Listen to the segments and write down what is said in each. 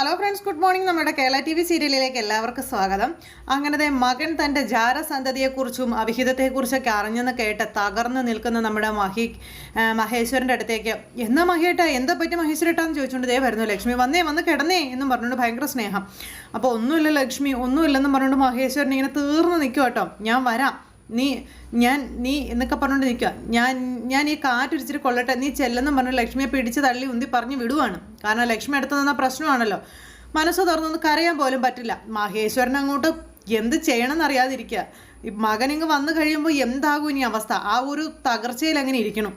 Hello friends good morning നമ്മുടെ Kerala T V സീരിയലിലേക്ക് എല്ലാവർക്കും സ്വാഗതം. അങ്ങനത്തെ മകൻ തന്റെ ജാരസന്തതിയെക്കുറിച്ചും അവിഹിതത്തെക്കുറിച്ചൊക്കെ അറിഞ്ഞെന്ന് കേട്ട് തകർന്ന് നിൽക്കുന്ന നമ്മുടെ മഹി മഹേശ്വരന്റെ അടുത്തേക്ക് എന്നാ മഹിയേട്ടാ എന്താ പറ്റി മഹേശ്വരേട്ടാന്ന് ചോദിച്ചുകൊണ്ട് ദേ വരുന്നു ലക്ഷ്മി. വന്നേ വന്ന് കിടന്നേ എന്നും പറഞ്ഞുകൊണ്ട് ഭയങ്കര സ്നേഹം. അപ്പോൾ ഒന്നുമില്ല ലക്ഷ്മി ഒന്നുമില്ലെന്നും പറഞ്ഞുകൊണ്ട് മഹേശ്വരൻ ഇങ്ങനെ തീർന്നു നിൽക്കും കേട്ടോ ഞാൻ വരാം. നീ ഞാൻ നീ എന്നൊക്കെ പറഞ്ഞുകൊണ്ട് നിൽക്കുക ഞാൻ ഞാൻ ഈ കാറ്റൊരിച്ചിട്ട് കൊള്ളട്ടെ. നീ ചെല്ലെന്നും പറഞ്ഞു ലക്ഷ്മിയെ പിടിച്ച് തള്ളി ഉന്തി പറഞ്ഞ് വിടുവാണ്. കാരണം ലക്ഷ്മി അടുത്ത് നിന്ന പ്രശ്നമാണല്ലോ. മനസ്സ് തുറന്നൊന്ന് കരയാൻ പോലും പറ്റില്ല. മഹേശ്വരൻ അങ്ങോട്ട് എന്ത് ചെയ്യണമെന്ന് അറിയാതിരിക്കുക ഇങ്ങ് വന്നു കഴിയുമ്പോൾ എന്താകും ഇനി അവസ്ഥ? ആ ഒരു തകർച്ചയിൽ അങ്ങനെ ഇരിക്കണം.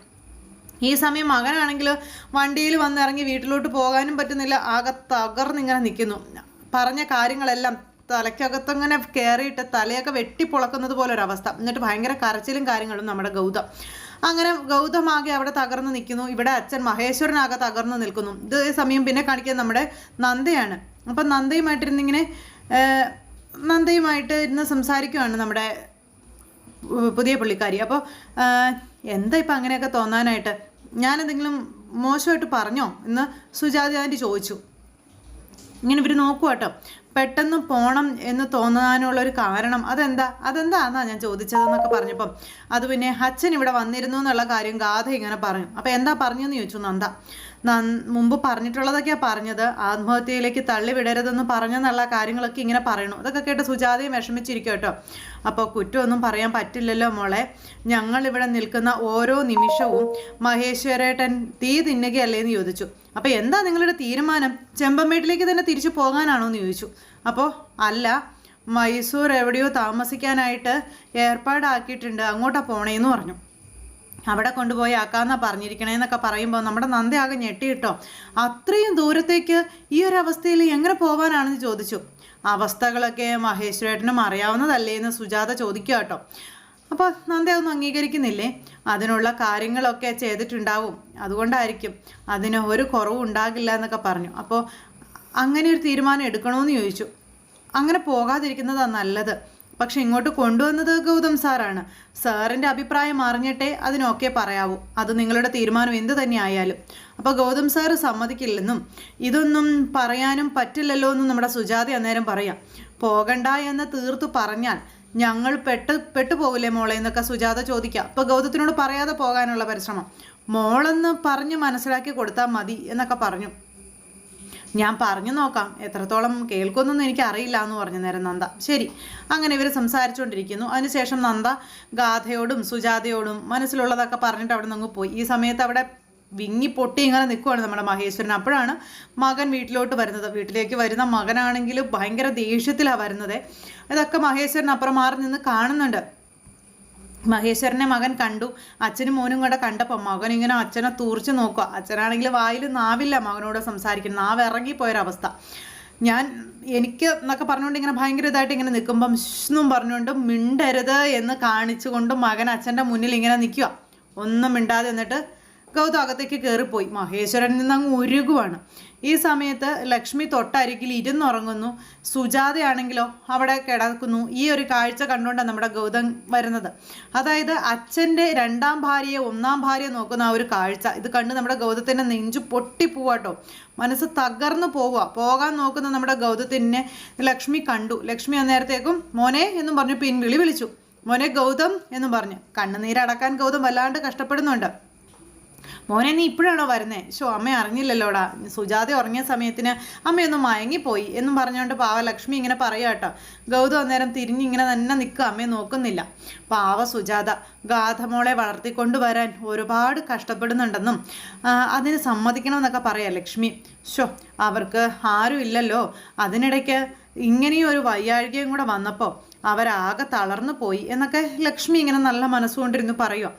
ഈ സമയം മകനാണെങ്കിൽ വണ്ടിയിൽ വന്നിറങ്ങി വീട്ടിലോട്ട് പോകാനും പറ്റുന്നില്ല. ആകെ തകർന്നിങ്ങനെ നിൽക്കുന്നു. പറഞ്ഞ കാര്യങ്ങളെല്ലാം തലയ്ക്കകത്തങ്ങനെ കയറിയിട്ട് തലയൊക്കെ വെട്ടിപ്പൊളക്കുന്നത് പോലെ ഒരവസ്ഥ എന്നിട്ട് ഭയങ്കര കരച്ചിലും കാര്യങ്ങളും നമ്മുടെ ഗൗതം. അങ്ങനെ ഗൗതമാകെ അവിടെ തകർന്ന് നിൽക്കുന്നു. ഇവിടെ അച്ഛൻ മഹേശ്വരനാകെ തകർന്ന് നിൽക്കുന്നു. ഇത് സമയം പിന്നെ കാണിക്കുന്നത് നമ്മുടെ നന്ദയാണ്. അപ്പം നന്ദയുമായിട്ടിരുന്നിങ്ങനെ നന്ദയുമായിട്ട് ഇരുന്ന് സംസാരിക്കുവാണ് നമ്മുടെ പുതിയ പുള്ളിക്കാരി. അപ്പോൾ എന്താ ഇപ്പം അങ്ങനെയൊക്കെ തോന്നാനായിട്ട്? ഞാൻ എന്തെങ്കിലും മോശമായിട്ട് പറഞ്ഞോ? എന്ന് സുജാത ആന്റി ചോദിച്ചു. ഇങ്ങനെ ഇവർ നോക്കുക കേട്ടോ പെട്ടെന്ന് പോണം എന്ന് തോന്നാനുള്ള ഒരു കാരണം അതെന്താ? അതെന്താന്നാ ഞാൻ ചോദിച്ചതെന്നൊക്കെ പറഞ്ഞപ്പം അത് പിന്നെ അച്ഛൻ ഇവിടെ വന്നിരുന്നു എന്നുള്ള കാര്യം ഗാഥ ഇങ്ങനെ പറഞ്ഞു അപ്പം എന്താ പറഞ്ഞെന്ന് ചോദിച്ചു നന്ദ. മുമ്പ് പറഞ്ഞിട്ടുള്ളതൊക്കെയാണ് പറഞ്ഞത്. ആത്മഹത്യയിലേക്ക് തള്ളിവിടരുതെന്ന് പറഞ്ഞെന്നുള്ള കാര്യങ്ങളൊക്കെ ഇങ്ങനെ പറയണു. അതൊക്കെ കേട്ട് സുജാതയും വിഷമിച്ചിരിക്കും കേട്ടോ അപ്പോൾ കുറ്റമൊന്നും പറയാൻ പറ്റില്ലല്ലോ മോളെ. ഞങ്ങൾ ഇവിടെ നിൽക്കുന്ന ഓരോ നിമിഷവും മഹേശ്വരേട്ടൻ തീ തിന്നുകയല്ലേ എന്ന് ചോദിച്ചു. അപ്പോൾ എന്താ നിങ്ങളുടെ തീരുമാനം? ചെമ്പമേട്ടിലേക്ക് തന്നെ തിരിച്ചു പോകാനാണോ എന്ന് ചോദിച്ചു. അപ്പോൾ അല്ല മൈസൂർ എവിടെയോ താമസിക്കാനായിട്ട് ഏർപ്പാടാക്കിയിട്ടുണ്ട്. അങ്ങോട്ടാ പോണേന്ന് പറഞ്ഞു. അവിടെ കൊണ്ടുപോയി ആക്കാന്നാ പറഞ്ഞിരിക്കണേന്നൊക്കെ പറയുമ്പോൾ നമ്മുടെ നന്ദയാകെ ഞെട്ടിയിട്ടോ. അത്രയും ദൂരത്തേക്ക് ഈ ഒരു അവസ്ഥയിൽ എങ്ങനെ പോകാനാണെന്ന് ചോദിച്ചു. അവസ്ഥകളൊക്കെ മഹേശ്വരേട്ടനും അറിയാവുന്നതല്ലേ എന്ന് സുജാത ചോദിക്കുക കേട്ടോ. അപ്പോൾ നന്ദ അതൊന്നും അംഗീകരിക്കുന്നില്ലേ? അതിനുള്ള കാര്യങ്ങളൊക്കെ ചെയ്തിട്ടുണ്ടാവും. അതുകൊണ്ടായിരിക്കും അതിന് ഒരു കുറവും ഉണ്ടാകില്ല എന്നൊക്കെ പറഞ്ഞു. അപ്പോൾ അങ്ങനെ ഒരു തീരുമാനം എടുക്കണമെന്ന് ചോദിച്ചു. അങ്ങനെ പോകാതിരിക്കുന്നതാണ് നല്ലത്. പക്ഷെ ഇങ്ങോട്ട് കൊണ്ടുവന്നത് ഗൗതം സാറാണ്. സാറിന്റെ അഭിപ്രായം അറിഞ്ഞിട്ടേ അതിനൊക്കെ പറയാവൂ. അത് നിങ്ങളുടെ തീരുമാനം എന്ത് തന്നെ ആയാലും അപ്പോൾ ഗൗതം സാറ് സമ്മതിക്കില്ലെന്നും ഇതൊന്നും പറയാനും പറ്റില്ലല്ലോ എന്നും നമ്മുടെ സുജാത അന്നേരം പറയാം. പോകണ്ട എന്ന് തീർത്തു പറഞ്ഞാൽ ഞങ്ങൾ പെട്ട് പെട്ടുപോകില്ലേ മോളെ എന്നൊക്കെ സുജാത ചോദിക്കുക അപ്പോൾ ഗൗതത്തിനോട് പറയാതെ പോകാനുള്ള പരിശ്രമം. മോളെന്ന് പറഞ്ഞ് മനസ്സിലാക്കി കൊടുത്താൽ മതി എന്നൊക്കെ പറഞ്ഞു. ഞാൻ പറഞ്ഞു നോക്കാം. എത്രത്തോളം കേൾക്കുമെന്നൊന്നും എനിക്ക് അറിയില്ല എന്ന് പറഞ്ഞു നേരം നന്ദ. ശരി. അങ്ങനെ ഇവർ സംസാരിച്ചുകൊണ്ടിരിക്കുന്നു. അതിനുശേഷം നന്ദ ഗാഥയോടും സുജാതയോടും മനസ്സിലുള്ളതൊക്കെ പറഞ്ഞിട്ട് അവിടെ നിന്ന് പോയി. ഈ സമയത്ത് അവിടെ വിങ്ങി പൊട്ടി ഇങ്ങനെ നിൽക്കുവാണ് നമ്മുടെ മഹേശ്വരൻ. അപ്പോഴാണ് മകൻ വീട്ടിലോട്ട് വരുന്നത്. വീട്ടിലേക്ക് വരുന്ന മകനാണെങ്കിൽ ഭയങ്കര ദേഷ്യത്തിലാണ് വരുന്നത്. ഇതൊക്കെ മഹേശ്വരൻ അപ്പുറം മാറി നിന്ന് കാണുന്നുണ്ട്. മഹേശ്വരനെ മകൻ കണ്ടു. അച്ഛനും മോനും കൂടെ കണ്ടപ്പോൾ മകൻ ഇങ്ങനെ അച്ഛനെ തൂർച്ച് നോക്കുക. അച്ഛനാണെങ്കിൽ വായിൽ നാവില്ല മകനോട് സംസാരിക്കുന്നത് നാവ് ഇറങ്ങിപ്പോയൊരവസ്ഥ. ഞാൻ എനിക്ക് എന്നൊക്കെ പറഞ്ഞുകൊണ്ട് ഇങ്ങനെ ഭയങ്കര ഇതായിട്ട് ഇങ്ങനെ നിൽക്കുമ്പം എന്നും പറഞ്ഞുകൊണ്ട് മിണ്ടരുത് എന്ന് കാണിച്ചുകൊണ്ട് മകൻ അച്ഛന്റെ മുന്നിൽ ഇങ്ങനെ നിൽക്കുക. ഒന്നും മിണ്ടാതെ എന്നിട്ട് ഗൗതം അകത്തേക്ക് കയറിപ്പോയി. മഹേശ്വരൻ നിന്ന് അങ്ങ് ഉരുകുവാണ്. ഈ സമയത്ത് ലക്ഷ്മി തൊട്ടരികിൽ ഇരുന്നുറങ്ങുന്നു. സുജാതയാണെങ്കിലോ അവിടെ കിടക്കുന്നു. ഈ ഒരു കാഴ്ച കണ്ടുകൊണ്ടാണ് നമ്മുടെ ഗൗതം വരുന്നത്. അതായത് അച്ഛന്റെ രണ്ടാം ഭാര്യയെ ഒന്നാം ഭാര്യ നോക്കുന്ന ആ ഒരു കാഴ്ച. ഇത് കണ്ട് നമ്മുടെ ഗൗതത്തിന്റെ നെഞ്ചു പൊട്ടിപ്പോവാട്ടോ. മനസ്സ് തകർന്നു പോവുക. പോകാൻ നോക്കുന്ന നമ്മുടെ ഗൗതത്തിനെ ലക്ഷ്മി കണ്ടു. ലക്ഷ്മി അന്നേരത്തേക്കും മോനെ എന്നും പറഞ്ഞു പിൻവിളി വിളിച്ചു. മോനെ ഗൗതം എന്നും പറഞ്ഞു. കണ്ണുനീരടക്കാൻ ഗൗതം വല്ലാണ്ട് കഷ്ടപ്പെടുന്നുണ്ട്. മോനെ നീ ഇപ്പോഴാണോ വരുന്നത് ഷോ അമ്മ അറിഞ്ഞില്ലല്ലോടാ. സുജാത ഉറങ്ങിയ സമയത്തിന് അമ്മയൊന്ന് മയങ്ങിപ്പോയി എന്നും പറഞ്ഞുകൊണ്ട് പാവ ലക്ഷ്മി ഇങ്ങനെ കേട്ടോ. ഗൗതം അന്നേരം തിരിഞ്ഞിങ്ങനെ തന്നെ നിൽക്കുക. അമ്മയെ നോക്കുന്നില്ല. പാവ സുജാത ഗാഥമോളെ വളർത്തിക്കൊണ്ടുവരാൻ ഒരുപാട് കഷ്ടപ്പെടുന്നുണ്ടെന്നും അതിന് സമ്മതിക്കണമെന്നൊക്കെ പറയാം ലക്ഷ്മി. ഷോ അവർക്ക് ആരും ഇല്ലല്ലോ. അതിനിടയ്ക്ക് ഇങ്ങനെയും ഒരു വയ്യാഴികയും കൂടെ വന്നപ്പോൾ അവരാകെ തളർന്നു പോയി എന്നൊക്കെ ലക്ഷ്മി ഇങ്ങനെ നല്ല മനസ്സുകൊണ്ടിരുന്നു പറയുക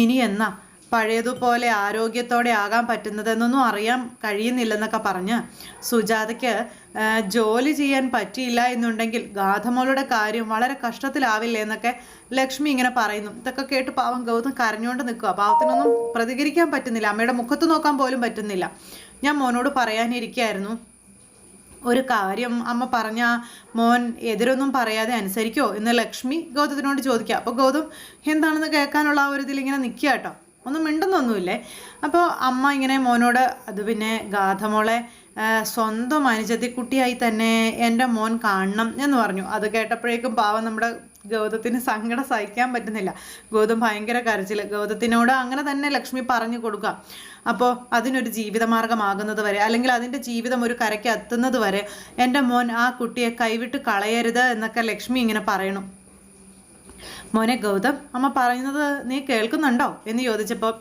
ഇനി എന്നാ? പഴയതുപോലെ ആരോഗ്യത്തോടെ ആകാൻ പറ്റുന്നതെന്നൊന്നും അറിയാൻ കഴിയുന്നില്ലെന്നൊക്കെ പറഞ്ഞ് സുജാതയ്ക്ക് ജോലി ചെയ്യാൻ പറ്റിയില്ല എന്നുണ്ടെങ്കിൽ ഗാഥമോളുടെ കാര്യം വളരെ കഷ്ടത്തിലാവില്ലേ എന്നൊക്കെ ലക്ഷ്മി ഇങ്ങനെ പറയുന്നു. ഇതൊക്കെ കേട്ട് പാവം ഗൗതം കരഞ്ഞുകൊണ്ട് നിൽക്കുക പാവത്തിനൊന്നും പ്രതികരിക്കാൻ പറ്റുന്നില്ല. അമ്മയുടെ മുഖത്ത് നോക്കാൻ പോലും പറ്റുന്നില്ല. ഞാൻ മോനോട് പറയാനിരിക്കായിരുന്നു ഒരു കാര്യം അമ്മ പറഞ്ഞ മോൻ എതിരൊന്നും പറയാതെ അനുസരിക്കോ എന്ന് ലക്ഷ്മി ഗൗതത്തിനോട് ചോദിക്കുക. അപ്പോൾ ഗൗതം എന്താണെന്ന് കേൾക്കാനുള്ള ആ ഒരു ഇതിൽ ഇങ്ങനെ നിൽക്കുക കേട്ടോ. ഒന്നും മിണ്ടുന്നൊന്നുമില്ലേ? അപ്പോൾ അമ്മ ഇങ്ങനെ മോനോട് അത് പിന്നെ ഗാഥമോളെ സ്വന്തം അനുജത്തിക്കുട്ടിയായി തന്നെ എന്റെ മോൻ കാണണം എന്ന് പറഞ്ഞു. അത് കേട്ടപ്പോഴേക്കും പാവം നമ്മുടെ ഗൗതത്തിന് സങ്കടം സഹിക്കാൻ പറ്റുന്നില്ല. ഗൗതം ഭയങ്കര കരച്ചിൽ ഗൗതത്തിനോട് അങ്ങനെ തന്നെ ലക്ഷ്മി പറഞ്ഞു കൊടുക്കുക അപ്പോൾ അതിനൊരു ജീവിതമാർഗമാകുന്നത് വരെ അല്ലെങ്കിൽ അതിന്റെ ജീവിതം ഒരു കരയ്ക്ക് എത്തുന്നത് വരെ എന്റെ മോൻ ആ കുട്ടിയെ കൈവിട്ട് കളയരുത് എന്നൊക്കെ ലക്ഷ്മി ഇങ്ങനെ പറയണം. മോനെ ഗൗതം അമ്മ പറയുന്നത് നീ കേൾക്കുന്നുണ്ടോ? എന്ന് ചോദിച്ചപ്പോൾ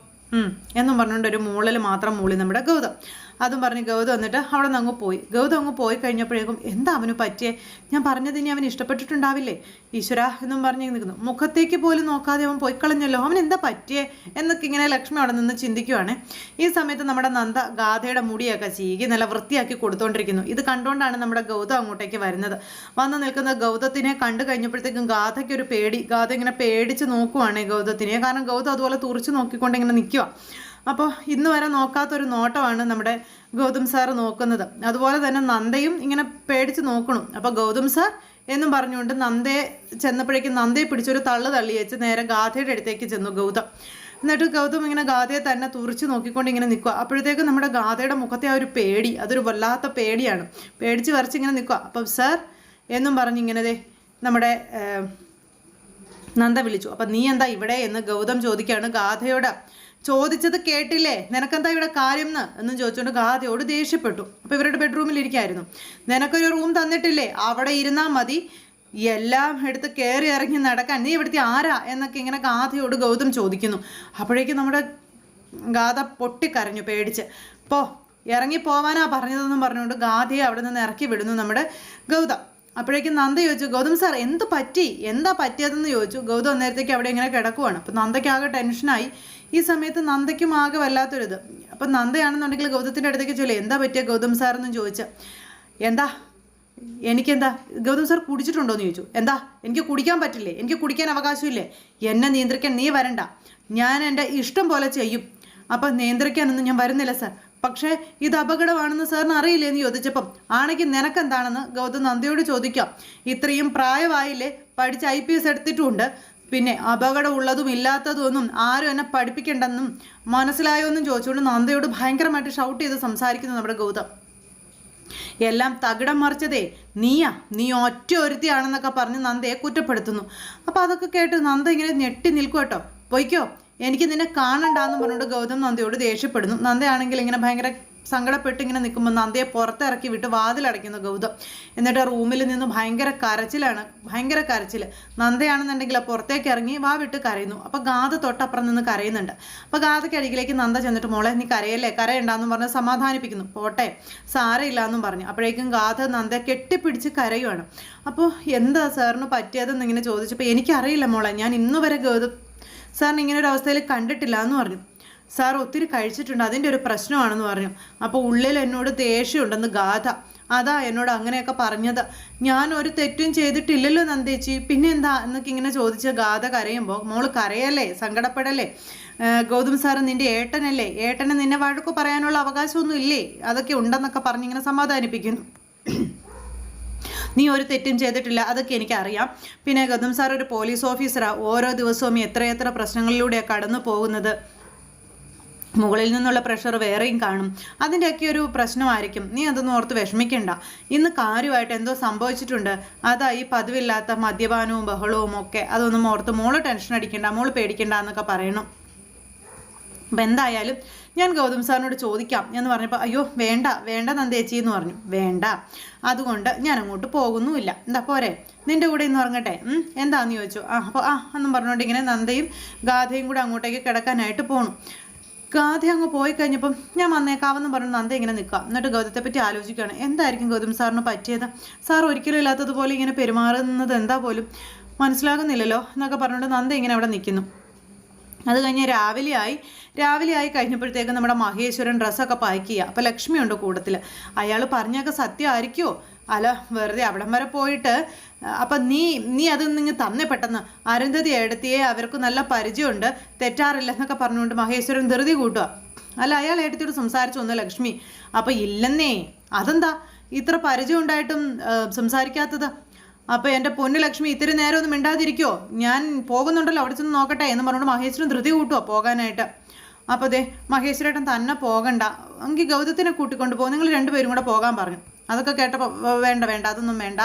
എന്നും പറഞ്ഞുകൊണ്ട് ഒരു മൂളൽ മാത്രം മൂളി നമ്മുടെ ഗൗതം. അതും പറഞ്ഞ് ഗൗതം എന്നിട്ട് അവിടെ നിന്ന് അങ്ങ് പോയി. ഗൗതം അങ്ങ് പോയി കഴിഞ്ഞപ്പോഴേക്കും എന്താ അവന് പറ്റിയേ? ഞാൻ പറഞ്ഞത് ഇനി അവന് ഇഷ്ടപ്പെട്ടിട്ടുണ്ടാവില്ലേ? ഈശ്വര എന്നും പറഞ്ഞ് നിൽക്കുന്നു. മുഖത്തേക്ക് പോലും നോക്കാതെ അവൻ പോയി കളഞ്ഞല്ലോ. അവൻ എന്താ പറ്റിയേ? എന്നൊക്കെ ഇങ്ങനെ ലക്ഷ്മി അവിടെ നിന്ന് ചിന്തിക്കുവാണ്. ഈ സമയത്ത് നമ്മുടെ നന്ദ ഗാഥയുടെ മുടിയൊക്കെ ചീകി നല്ല വൃത്തിയാക്കി കൊടുത്തോണ്ടിരിക്കുന്നു. ഇത് കണ്ടുകൊണ്ടാണ് നമ്മുടെ ഗൗതം അങ്ങോട്ടേക്ക് വരുന്നത്. വന്ന് നിൽക്കുന്ന ഗൗതത്തിനെ കണ്ടു കഴിഞ്ഞപ്പോഴത്തേക്കും ഗാഥയ്ക്ക് ഒരു പേടി. ഗാഥ ഇങ്ങനെ പേടിച്ച് നോക്കുവാണ് ഗൗതത്തിനെ. കാരണം ഗൗതം അതുപോലെ തുറച്ച് നോക്കിക്കൊണ്ട് ഇങ്ങനെ നിൽക്കുക അപ്പോൾ ഇന്ന് വരെ നോക്കാത്തൊരു നോട്ടമാണ് നമ്മുടെ ഗൗതം സാർ നോക്കുന്നത്. അതുപോലെ തന്നെ നന്ദയും ഇങ്ങനെ പേടിച്ച് നോക്കണം. അപ്പോൾ ഗൗതം സാർ എന്നും പറഞ്ഞുകൊണ്ട് നന്ദയെ ചെന്നപ്പോഴേക്കും നന്ദയെ പിടിച്ചൊരു തള്ളു തള്ളി വെച്ച് നേരെ ഗാഥയുടെ അടുത്തേക്ക് ചെന്നു ഗൗതം. എന്നിട്ട് ഗൗതം ഇങ്ങനെ ഗാഥയെ തന്നെ തുറിച്ച് നോക്കിക്കൊണ്ട് ഇങ്ങനെ നിൽക്കുക അപ്പോഴത്തേക്കും നമ്മുടെ ഗാഥയുടെ മുഖത്തെ ആ ഒരു പേടി അതൊരു വല്ലാത്ത പേടിയാണ്. പേടിച്ച് വരച്ച് ഇങ്ങനെ നിൽക്കുക അപ്പം സാർ എന്നും പറഞ്ഞ് ഇങ്ങനെ ദേ നമ്മുടെ നന്ദ വിളിച്ചു. അപ്പം നീ എന്താ ഇവിടെ എന്ന് ഗൗതം ചോദിക്കുകയാണ് ഗാഥയോട്. ചോദിച്ചത് കേട്ടില്ലേ? നിനക്കെന്താ ഇവിടെ കാര്യം എന്ന് എന്നും ചോദിച്ചുകൊണ്ട് ഗാദിയോട് ദേഷ്യപ്പെട്ടു. അപ്പോൾ ഇവരുടെ ബെഡ്റൂമിൽ ഇരിക്കായിരുന്നു. നിനക്കൊരു റൂം തന്നിട്ടില്ലേ? അവിടെ ഇരുന്നാൽ മതി. എല്ലാം എടുത്ത് കയറി ഇറങ്ങി നടക്കാൻ. നീ ഇവിടുത്തെ ആരാ? എന്നൊക്കെ ഇങ്ങനെ ഗാഥയോട് ഗൗതം ചോദിക്കുന്നു. അപ്പോഴേക്കും നമ്മുടെ ഗാഥ പൊട്ടിക്കരഞ്ഞു പേടിച്ച്. പോ ഇറങ്ങി പോവാനാ പറഞ്ഞതെന്നും പറഞ്ഞുകൊണ്ട് ഗാഥയെ അവിടെ നിന്ന് ഇറക്കി വിടുന്നു നമ്മുടെ ഗൗതം. അപ്പോഴേക്കും നന്ദ ചോദിച്ചു ഗൗതം സാർ എന്ത് പറ്റി? എന്താ പറ്റിയതെന്ന് ചോദിച്ചു. ഗൗതം അന്നേരത്തേക്ക് അവിടെ ഇങ്ങനെ കിടക്കുവാണ്. അപ്പം നന്ദയ്ക്ക് ആകെ ടെൻഷനായി ഈ സമയത്ത് നന്ദയ്ക്കും ആകെ വല്ലാത്തൊരിത്. അപ്പം നന്ദയാണെന്നുണ്ടെങ്കിൽ ഗൗതത്തിന്റെ അടുത്തേക്ക് ചൊല്ലി എന്താ പറ്റിയ ഗൗതം സാർ? എന്നും ചോദിച്ചു എന്താ? എനിക്കെന്താ? ഗൗതം സാർ കുടിച്ചിട്ടുണ്ടോ? എന്ന് ചോദിച്ചു. എന്താ? എനിക്ക് കുടിക്കാൻ പറ്റില്ലേ? എനിക്ക് കുടിക്കാൻ അവകാശമില്ലേ? എന്നെ നിയന്ത്രിക്കാൻ നീ വരണ്ട. ഞാൻ എന്റെ ഇഷ്ടം പോലെ ചെയ്യും. അപ്പം നിയന്ത്രിക്കാനൊന്നും ഞാൻ വരുന്നില്ല സാർ. പക്ഷേ ഇത് അപകടമാണെന്ന് സാറിന് അറിയില്ലേ? എന്ന് ചോദിച്ചപ്പം ആണെങ്കിൽ നിനക്കെന്താണെന്ന് ഗൗതം നന്ദിയോട് ചോദിക്കാം. ഇത്രയും പ്രായമായില്ലേ പഠിച്ച് ഐ പി എസ് എടുത്തിട്ടുമുണ്ട്. പിന്നെ അപകടമുള്ളതും ഇല്ലാത്തതും ഒന്നും ആരും എന്നെ പഠിപ്പിക്കണ്ടെന്നും മനസ്സിലായോ എന്നും ചോദിച്ചുകൊണ്ട് നന്ദയോട് ഭയങ്കരമായിട്ട് ഷൗട്ട് ചെയ്ത് സംസാരിക്കുന്നു നമ്മുടെ ഗൗതം. എല്ലാം തകിടം മറിച്ചതേ നീയാ. നീ ഒറ്റ ഒരുത്തിയാണെന്നൊക്കെ പറഞ്ഞ് നന്ദയെ കുറ്റപ്പെടുത്തുന്നു. അപ്പോൾ അതൊക്കെ കേട്ട് നന്ദ ഇങ്ങനെ ഞെട്ടി നിൽക്കും കേട്ടോ പൊയ്ക്കോ. എനിക്ക് നിന്നെ കാണണ്ടാന്ന് പറഞ്ഞുകൊണ്ട് ഗൗതം നന്ദയോട് ദേഷ്യപ്പെടുന്നു. നന്ദയാണെങ്കിൽ ഇങ്ങനെ ഭയങ്കര സങ്കടപ്പെട്ട് ഇങ്ങനെ നിൽക്കുമ്പോൾ നന്ദയെ പുറത്തിറക്കി വിട്ട് വാതിലടയ്ക്കുന്നു ഗൗതം. എന്നിട്ട് റൂമിൽ നിന്ന് ഭയങ്കര കരച്ചിലാണ് ഭയങ്കര കരച്ചിൽ നന്ദയാണെന്നുണ്ടെങ്കിൽ പുറത്തേക്ക് ഇറങ്ങി വാ വിട്ട് കരയുന്നു. അപ്പോൾ ഗാഥ തൊട്ടപ്പുറം നിന്ന് കരയുന്നുണ്ട്. അപ്പോൾ ഗാഥയ്ക്ക് അരികിലേക്ക് നന്ദ ചെന്നിട്ട് മോളെ നീ കരയല്ലേ? കരയുണ്ടാന്നും പറഞ്ഞ് സമാധാനിപ്പിക്കുന്നു. പോട്ടെ സാരയില്ല എന്നും പറഞ്ഞു. അപ്പോഴേക്കും ഗാഥ നന്ദ കെട്ടിപ്പിടിച്ച് കരയുവാണ്. അപ്പോൾ എന്താ സാറിന് പറ്റിയതെന്ന് ഇങ്ങനെ ചോദിച്ചപ്പോൾ എനിക്കറിയില്ല മോളെ ഞാൻ ഇന്നുവരെ ഗൗതം സാറിന് ഇങ്ങനെ ഒരു അവസ്ഥയിൽ കണ്ടിട്ടില്ല എന്ന് പറഞ്ഞു. സാർ ഒത്തിരി കഴിച്ചിട്ടുണ്ട്. അതിന്റെ ഒരു പ്രശ്നമാണെന്ന് പറഞ്ഞു. അപ്പോൾ ഉള്ളിൽ എന്നോട് ദേഷ്യമുണ്ടെന്ന് ഗാഥ. അതാ എന്നോട് അങ്ങനെയൊക്കെ പറഞ്ഞത്. ഞാൻ ഒരു തെറ്റും ചെയ്തിട്ടില്ലല്ലോ നന്ദേച്ചി. പിന്നെ എന്താ? എന്നൊക്കെ ഇങ്ങനെ ചോദിച്ച ഗാഥ കരയുമ്പോൾ മോൾ കരയല്ലേ? സങ്കടപ്പെടല്ലേ? ഗൗതം സാറ് നിന്റെ ഏട്ടനല്ലേ? ഏട്ടന് നിന്നെ വഴക്ക് പറയാനുള്ള അവകാശമൊന്നും ഇല്ലേ? അതൊക്കെ ഉണ്ടെന്നൊക്കെ പറഞ്ഞിങ്ങനെ സമാധാനിപ്പിക്കുന്നു. നീ ഒരു തെറ്റും ചെയ്തിട്ടില്ല. അതൊക്കെ എനിക്കറിയാം. പിന്നെ ഗൗതം സാർ ഒരു പോലീസ് ഓഫീസറാണ് ഓരോ ദിവസവും എത്രയെത്ര പ്രശ്നങ്ങളിലൂടെയാണ് കടന്നു പോകുന്നത് മുകളിൽ നിന്നുള്ള പ്രഷർ വേറെയും കാണും. അതിന്റെയൊക്കെ ഒരു പ്രശ്നമായിരിക്കും. നീ അതൊന്നും ഓർത്ത് വിഷമിക്കണ്ട. ഇന്ന് കാര്യമായിട്ട് എന്തോ സംഭവിച്ചിട്ടുണ്ട്. അതാ ഈ പതിവില്ലാത്ത മദ്യപാനവും ബഹളവും ഒക്കെ. അതൊന്നും ഓർത്ത് മോൾ ടെൻഷൻ അടിക്കണ്ട മോൾ പേടിക്കണ്ട എന്നൊക്കെ പറയണം. അപ്പം എന്തായാലും ഞാൻ ഗൗതം സാറിനോട് ചോദിക്കാം എന്ന് പറഞ്ഞപ്പോൾ അയ്യോ വേണ്ട വേണ്ട നന്ദേച്ചി എന്ന് പറഞ്ഞു. വേണ്ട. അതുകൊണ്ട് ഞാൻ അങ്ങോട്ട് പോകുന്നുമില്ല. എന്താ പോരെ? നിന്റെ കൂടെ ഇന്ന് ഉറങ്ങട്ടെ. എന്താന്ന് ചോദിച്ചു. ആ അപ്പോൾ ആ എന്നും പറഞ്ഞുകൊണ്ട് ഇങ്ങനെ നന്ദയും ഗാഥയും കൂടെ അങ്ങോട്ടേക്ക് കിടക്കാനായിട്ട് പോണു. ഗാഥ അങ്ങ് പോയി കഴിഞ്ഞപ്പം ഞാൻ വന്നേക്കാവെന്ന് പറഞ്ഞു നന്ദ ഇങ്ങനെ നിൽക്കാം എന്നിട്ട് ഗൗതത്തെ പറ്റി ആലോചിക്കുകയാണ്. എന്തായിരിക്കും ഗൗതം സാറിന് പറ്റിയത്? സാർ ഒരിക്കലും ഇല്ലാത്തതുപോലെ ഇങ്ങനെ പെരുമാറുന്നത് എന്താ പോലും മനസ്സിലാകുന്നില്ലല്ലോ എന്നൊക്കെ പറഞ്ഞുകൊണ്ട് നന്ദ ഇങ്ങനെ അവിടെ നിൽക്കുന്നു. അത് കഴിഞ്ഞ് രാവിലെ ആയി രാവിലെ ആയി കഴിഞ്ഞപ്പോഴത്തേക്ക് നമ്മുടെ മഹേശ്വരൻ ഡ്രസ്സൊക്കെ പാക്ക് ചെയ്യുക അപ്പോൾ ലക്ഷ്മിയുണ്ട് കൂട്ടത്തിൽ അയാൾ പറഞ്ഞൊക്കെ സത്യമായിരിക്കുമോ അല്ല വെറുതെ അവിടം വരെ പോയിട്ട് അപ്പം നീ നീ അത് നിങ്ങൾ തന്നെ പെട്ടെന്ന്. അരുന്ധതി എടുത്തിയെ അവർക്ക് നല്ല പരിചയമുണ്ട്. തെറ്റാറില്ലെന്നൊക്കെ പറഞ്ഞുകൊണ്ട് മഹേശ്വരൻ ധൃതി കൂട്ടുക. അല്ല അയാൾ എടുത്തിട്ട് സംസാരിച്ചു ഒന്ന് ലക്ഷ്മി. അപ്പം ഇല്ലെന്നേ അതെന്താ? ഇത്ര പരിചയം ഉണ്ടായിട്ടും സംസാരിക്കാത്തത്? അപ്പോൾ എന്റെ പൊന്നു ലക്ഷ്മി ഇത്തിരി നേരം ഒന്നും മിണ്ടാതിരിക്കോ ഞാൻ പോകുന്നുണ്ടല്ലോ അവിടെ ചെന്ന് നോക്കട്ടെ എന്ന് പറഞ്ഞുകൊണ്ട് മഹേശ്വരൻ ധൃതി കൂട്ടുക പോകാനായിട്ട്. അപ്പോൾ അതെ മഹേശ്വരേട്ടൻ തന്നെ പോകണ്ട. എങ്കിൽ ഗൗതത്തിനെ കൂട്ടിക്കൊണ്ട് പോകും നിങ്ങൾ രണ്ടുപേരും കൂടെ പോകാൻ പറഞ്ഞു. അതൊക്കെ കേട്ടപ്പോൾ വേണ്ട വേണ്ട അതൊന്നും വേണ്ട.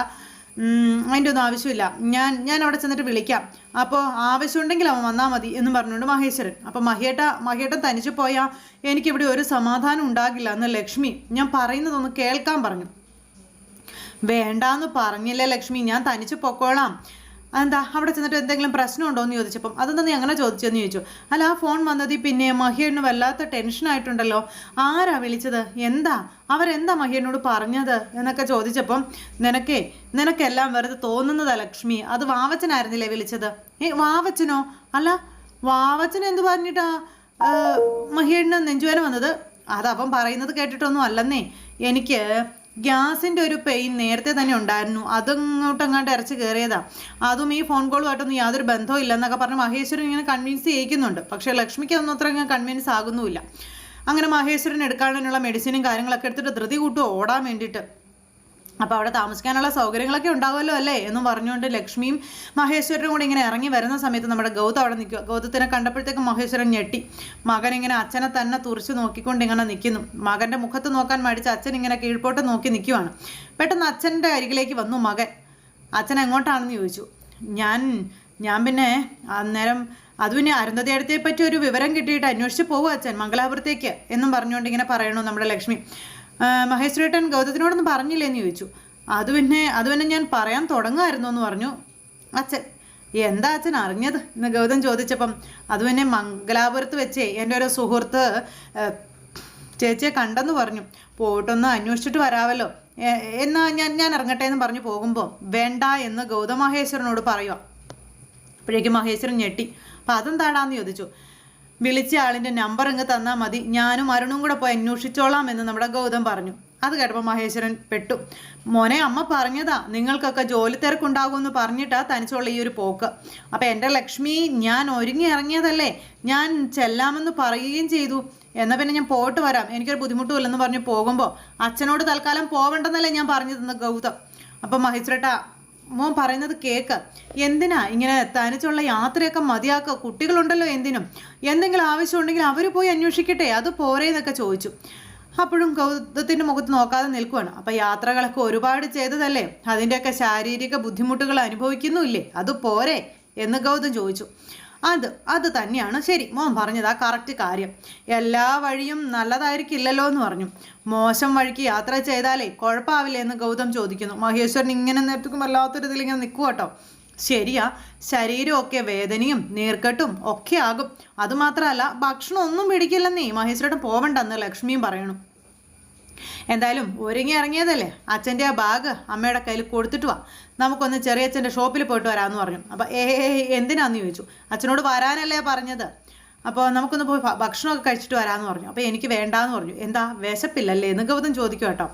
അതിന്റെ ഒന്നും ആവശ്യമില്ല. ഞാൻ ഞാൻ അവിടെ ചെന്നിട്ട് വിളിക്കാം. അപ്പോൾ ആവശ്യമുണ്ടെങ്കിൽ അവൻ വന്നാൽ മതി എന്ന് പറഞ്ഞുകൊണ്ട് മഹേശ്വരൻ. അപ്പോൾ മഹേട്ട മഹേട്ടൻ തനിച്ച് പോയാൽ എനിക്കിവിടെ ഒരു സമാധാനം ഉണ്ടാകില്ല എന്ന് ലക്ഷ്മി ഞാൻ പറയുന്നതൊന്ന് കേൾക്കാൻ പറഞ്ഞു. വേണ്ടാന്ന് പറഞ്ഞില്ലേ ലക്ഷ്മി ഞാൻ തനിച്ച് പൊക്കോളാം. എന്താ അവിടെ ചെന്നിട്ട് എന്തെങ്കിലും പ്രശ്നമുണ്ടോ എന്ന് ചോദിച്ചപ്പം അതൊന്നും നീ അങ്ങനെ ചോദിച്ചെന്ന് ചോദിച്ചു. അല്ല ആ ഫോൺ വന്നതിൽ പിന്നെ മഹിയണ്ണു വല്ലാത്ത ടെൻഷനായിട്ടുണ്ടല്ലോ ആരാ വിളിച്ചത്? എന്താ? അവരെന്താ മഹിയണ്ണോട് പറഞ്ഞത് എന്നൊക്കെ ചോദിച്ചപ്പം നിനക്കേ നിനക്കെല്ലാം വെറുതെ തോന്നുന്നതാ ലക്ഷ്മി. അത് വാവച്ചനായിരുന്നില്ലേ വിളിച്ചത്? ഏ വാവച്ചനോ? അല്ല വാവച്ചൻ എന്ത് പറഞ്ഞിട്ടാ? മഹിയണ്ണ നെഞ്ചുവേന വന്നത്? അതവൻ പറയുന്നത് കേട്ടിട്ടൊന്നും അല്ലെന്നേ. എനിക്ക് ഗ്യാസിന്റെ ഒരു പെയിൻ നേരത്തെ തന്നെ ഉണ്ടായിരുന്നു. അതങ്ങോട്ട് അങ്ങോട്ട് ഇറച്ചി കയറിയതാ. അതും ഈ ഫോൺ കോളുമായിട്ടൊന്നും യാതൊരു ബന്ധവും ഇല്ലെന്നൊക്കെ പറഞ്ഞ് മഹേശ്വരൻ ഇങ്ങനെ കൺവിൻസ് ചെയ്യിക്കുന്നുണ്ട്. പക്ഷേ ലക്ഷ്മിക്ക് അതൊന്നും അത്ര ഇങ്ങനെ കൺവിൻസ് ആകുന്നുമില്ല. അങ്ങനെ മഹേശ്വരൻ എടുക്കാനുള്ള മെഡിസിനും കാര്യങ്ങളൊക്കെ എടുത്തിട്ട് ധൃതി കൂട്ടും ഓടാൻ വേണ്ടിയിട്ട്. അപ്പോൾ അവിടെ താമസിക്കാനുള്ള സൗകര്യങ്ങളൊക്കെ ഉണ്ടാവുമല്ലോ അല്ലേ? എന്നും പറഞ്ഞുകൊണ്ട് ലക്ഷ്മിയും മഹേശ്വരനും കൂടി ഇങ്ങനെ ഇറങ്ങി വരുന്ന സമയത്ത് നമ്മുടെ ഗൗതം അവിടെ നിൽക്കുക. ഗൗതത്തിനെ കണ്ടപ്പോഴത്തേക്ക് മഹേശ്വരൻ ഞെട്ടി. മകൻ ഇങ്ങനെ അച്ഛനെ തന്നെ തുറച്ച് നോക്കിക്കൊണ്ട് ഇങ്ങനെ നിൽക്കുന്നു. മകന്റെ മുഖത്ത് നോക്കാൻ മടിച്ച് അച്ഛൻ ഇങ്ങനെ കീഴ്പോട്ട് നോക്കി നിൽക്കുവാണ്. പെട്ടെന്ന് അച്ഛന്റെ അരികിലേക്ക് വന്നു മകൻ. അച്ഛൻ എങ്ങോട്ടാണെന്ന് ചോദിച്ചു. ഞാൻ ഞാൻ പിന്നെ അന്നേരം അത് പിന്നെ അരുന്ധതി അടുത്തെ പറ്റി ഒരു വിവരം കിട്ടിയിട്ട് അന്വേഷിച്ച് പോകും അച്ഛൻ മംഗലാപുരത്തേക്ക് എന്നും പറഞ്ഞുകൊണ്ട് ഇങ്ങനെ പറയണു നമ്മുടെ ലക്ഷ്മി. മഹേശ്വരേട്ടൻ ഗൗതത്തിനോടൊന്നും പറഞ്ഞില്ലേന്ന് ചോദിച്ചു. അത് പിന്നെ അത് പിന്നെ ഞാൻ പറയാൻ തുടങ്ങായിരുന്നു എന്ന് പറഞ്ഞു. അച്ഛൻ എന്താ അച്ഛൻ അറിഞ്ഞത്? എന്ന് ഗൗതം ചോദിച്ചപ്പം അത് പിന്നെ മംഗലാപുരത്ത് വെച്ചേ എന്റെ ഒരു സുഹൃത്ത് ചേച്ചിയെ കണ്ടെന്ന് പറഞ്ഞു. പോയിട്ടൊന്ന് അന്വേഷിച്ചിട്ട് വരാമല്ലോ എന്നാ ഞാൻ ഞാൻ ഇറങ്ങട്ടെ എന്ന് പറഞ്ഞു പോകുമ്പോൾ വേണ്ട എന്ന് ഗൗതമഹേശ്വരനോട് പറയുക അപ്പോഴേക്കും മഹേശ്വരൻ ഞെട്ടി. അപ്പം അതെന്താടാന്ന് ചോദിച്ചു. വിളിച്ച ആളിന്റെ നമ്പർ അങ്ങ് തന്നാൽ മതി. ഞാനും അരുണും കൂടെ പോയി അന്വേഷിച്ചോളാം എന്ന് നമ്മുടെ ഗൗതം പറഞ്ഞു. അത് കേട്ടപ്പോൾ മഹേശ്വരൻ പെട്ടു. മോനെ അമ്മ പറഞ്ഞതാ. നിങ്ങൾക്കൊക്കെ ജോലി തിരക്കുണ്ടാകുമെന്ന് പറഞ്ഞിട്ടാ തനിച്ചുള്ള ഈ ഒരു പോക്ക്. അപ്പം എന്റെ ലക്ഷ്മി ഞാൻ ഒരുങ്ങി ഇറങ്ങിയതല്ലേ. ഞാൻ ചെല്ലാമെന്ന് പറയുകയും ചെയ്തു. എന്നാൽ പിന്നെ ഞാൻ പോയിട്ട് വരാം. എനിക്കൊരു ബുദ്ധിമുട്ടുമില്ലെന്ന് പറഞ്ഞ് പോകുമ്പോൾ അച്ഛനോട് തൽക്കാലം പോവേണ്ടെന്നല്ലേ ഞാൻ പറഞ്ഞു തന്ന ഗൗതം. അപ്പം മഹേശ്വരേട്ടാ മോൻ പറയുന്നത് കേക്ക്. എന്തിനാ ഇങ്ങനെ തനിച്ചുള്ള യാത്രയൊക്കെ മതിയാക്കുക കുട്ടികളുണ്ടല്ലോ എന്തിനും. എന്തെങ്കിലും ആവശ്യമുണ്ടെങ്കിൽ അവർ പോയി അന്വേഷിക്കട്ടെ. അത് പോരേ എന്നൊക്കെ ചോദിച്ചു. അപ്പോഴും ഗൗതത്തിന്റെ മുഖത്ത് നോക്കാതെ നിൽക്കുകയാണ് അപ്പോൾ യാത്രകളൊക്കെ ഒരുപാട് ചെയ്തതല്ലേ? അതിന്റെയൊക്കെ ശാരീരിക ബുദ്ധിമുട്ടുകൾ അനുഭവിക്കുന്നുമില്ലേ? അത് പോരെ എന്ന് ഗൗതം ചോദിച്ചു. അത് അത് തന്നെയാണ്. ശരി മോൻ പറഞ്ഞത് കറക്റ്റ് കാര്യം. എല്ലാ വഴിയും നല്ലതായിരിക്കില്ലല്ലോ എന്ന് പറഞ്ഞു. മോശം വഴിക്ക് യാത്ര ചെയ്താലേ കുഴപ്പമാവില്ലേ എന്ന് ഗൗതം ചോദിക്കുന്നു. മഹേശ്വരൻ ഇങ്ങനെ നേരത്തേക്കും വല്ലാത്തൊരു ഇതിൽ ഇങ്ങനെ നിൽക്കുക കേട്ടോ ശരിയാ ശരീരമൊക്കെ വേദനയും നീർക്കെട്ടും ഒക്കെ ആകും. അതുമാത്രമല്ല ഭക്ഷണം ഒന്നും പിടിക്കില്ലെന്നേ മഹേശ്വരൻ പോവണ്ടെന്ന് ലക്ഷ്മിയും പറയണു എന്തായാലും ഒരുങ്ങി ഇറങ്ങിയതല്ലേ അച്ഛന്റെ ആ ബാഗ് അമ്മയുടെ കയ്യിൽ കൊടുത്തിട്ട് വാ. നമുക്കൊന്ന് ചെറിയച്ഛന്റെ ഷോപ്പിൽ പോയിട്ട് വരാമെന്ന് പറഞ്ഞു. അപ്പോൾ ഏ എന്തിനാന്ന് ചോദിച്ചു? അച്ഛനോട് വരാനല്ലേ പറഞ്ഞത്. അപ്പോൾ നമുക്കൊന്ന് പോയി ഭക്ഷണമൊക്കെ കഴിച്ചിട്ട് വരാമെന്ന് പറഞ്ഞു. അപ്പോൾ എനിക്ക് വേണ്ടാന്ന് പറഞ്ഞു. എന്താ വിശപ്പില്ലല്ലേ? എന്ന് ഗൗതം ചോദിക്കും കേട്ടോ.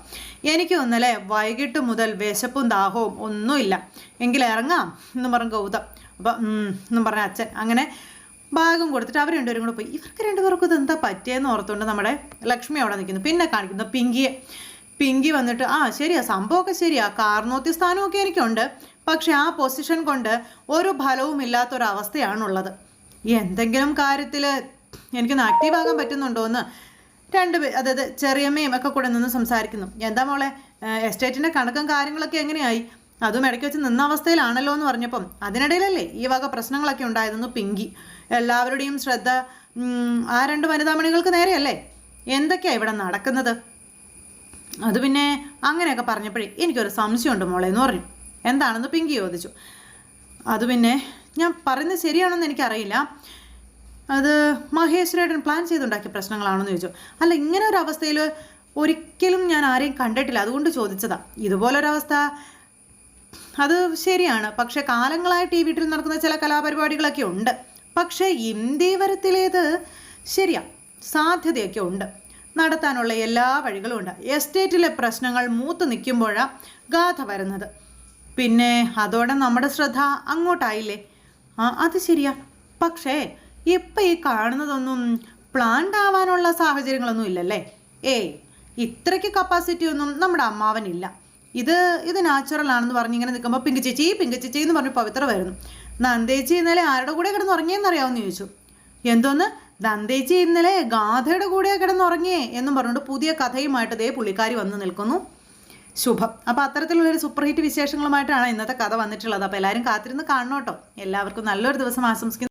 എനിക്ക് ഇന്നലെ വൈകിട്ട് മുതൽ വിശപ്പും ദാഹവും ഒന്നുമില്ല. എങ്കിൽ ഇറങ്ങാം എന്ന് പറഞ്ഞു ഗൗതം. അപ്പം എന്നും പറഞ്ഞ അച്ഛൻ. അങ്ങനെ ഭാഗം കൊടുത്തിട്ട് അവർ രണ്ടുപേരും കൂടെ പോയി. ഇവർക്ക് രണ്ടുപേർക്കും ഇത് എന്താ പറ്റിയെന്ന് ഓർത്തുകൊണ്ട് നമ്മുടെ ലക്ഷ്മി അവിടെ നിൽക്കുന്നു. പിന്നെ കാണിക്കുന്നു പിങ്കിയെ. പിങ്കി വന്നിട്ട് ആ ശരിയാ സംഭവമൊക്കെ ശരിയാ. കാർന്നോത്തി സ്ഥാനമൊക്കെ എനിക്കുണ്ട്. പക്ഷെ ആ പൊസിഷൻ കൊണ്ട് ഒരു ഫലവും ഇല്ലാത്തൊരവസ്ഥയാണുള്ളത്. എന്തെങ്കിലും കാര്യത്തിൽ എനിക്കൊന്ന് ആക്റ്റീവ് ആകാൻ പറ്റുന്നുണ്ടോ എന്ന് രണ്ട് അതായത് ചെറിയമ്മയും ഒക്കെ കൂടെ നിന്ന് സംസാരിക്കുന്നു. എന്താ മോളെ? എസ്റ്റേറ്റിന്റെ കണക്കും കാര്യങ്ങളൊക്കെ എങ്ങനെയായി? അതും ഇടയ്ക്ക് വെച്ച് നിന്ന അവസ്ഥയിലാണല്ലോ എന്ന് പറഞ്ഞപ്പം അതിനിടയിലല്ലേ ഈ വക പ്രശ്നങ്ങളൊക്കെ ഉണ്ടായിരുന്നു പിങ്കി. എല്ലാവരുടെയും ശ്രദ്ധ ആ രണ്ട് വനിതാമണികൾക്ക് നേരെയല്ലേ? എന്തൊക്കെയാണ് ഇവിടെ നടക്കുന്നത്? അത് പിന്നെ അങ്ങനെയൊക്കെ പറഞ്ഞപ്പോഴേ എനിക്കൊരു സംശയമുണ്ട് മോളെ എന്ന് പറഞ്ഞു. എന്താണെന്ന് പിങ്കി ചോദിച്ചു. അത് പിന്നെ ഞാൻ പറയുന്നത് ശരിയാണെന്ന് എനിക്കറിയില്ല. അത് മഹേശ്വരേട്ടൻ പ്ലാൻ ചെയ്തുണ്ടാക്കിയ പ്രശ്നങ്ങളാണെന്ന് ചോദിച്ചു. അല്ല ഇങ്ങനെ ഒരു അവസ്ഥയിൽ ഒരിക്കലും ഞാൻ ആരെയും കണ്ടിട്ടില്ല. അതുകൊണ്ട് ചോദിച്ചതാ. ഇതുപോലൊരവസ്ഥ അത് ശരിയാണ്. പക്ഷെ കാലങ്ങളായിട്ട് ഈ വീട്ടിൽ നടക്കുന്ന ചില കലാപരിപാടികളൊക്കെ ഉണ്ട്. പക്ഷേ ഇന്ത്യവരത്തിലേത് ശരിയാ സാധ്യതയൊക്കെ ഉണ്ട്. നടത്താനുള്ള എല്ലാ വഴികളും ഉണ്ട്. എസ്റ്റേറ്റിലെ പ്രശ്നങ്ങൾ മൂത്ത് നിൽക്കുമ്പോഴാണ് ഗാഥ വരുന്നത്. പിന്നെ അതോടെ നമ്മുടെ ശ്രദ്ധ അങ്ങോട്ടായില്ലേ? ആ അത് ശരിയാ. പക്ഷേ ഇപ്പം ഈ കാണുന്നതൊന്നും പ്ലാൻഡ് ആവാനുള്ള സാഹചര്യങ്ങളൊന്നും ഇല്ലല്ലേ? ഏയ് ഇത്രയ്ക്ക് കപ്പാസിറ്റി ഒന്നും നമ്മുടെ അമ്മാവനില്ല. ഇത് ഇത് നാച്ചുറൽ ആണെന്ന് പറഞ്ഞ് ഇങ്ങനെ നിൽക്കുമ്പോൾ പിങ്ക് ചേച്ചി പിങ്ക് ചേച്ചി എന്ന് പറഞ്ഞ് പവിത്ര വരുന്നു. നന്ദേച്ചി ഇന്നലെ ആരുടെ കൂടെ കിടന്ന് ഉറങ്ങിയെന്നറിയാമെന്ന് ചോദിച്ചു. എന്തോന്ന്? നന്ദേച്ചി ഇന്നലെ ഗാഥയുടെ കൂടെ കിടന്നുറങ്ങിയേ എന്നും പറഞ്ഞുകൊണ്ട് പുതിയ കഥയുമായിട്ട് ദേ പുള്ളിക്കാരി വന്ന് നിൽക്കുന്നു. ശുഭം. അപ്പോൾ അത്തരത്തിലുള്ളൊരു സൂപ്പർ ഹിറ്റ് വിശേഷങ്ങളുമായിട്ടാണ് ഇന്നത്തെ കഥ വന്നിട്ടുള്ളത്. അപ്പോൾ എല്ലാവരും കാത്തിരുന്ന് കാണണം എല്ലാവർക്കും നല്ലൊരു ദിവസം ആശംസിക്കുന്നു.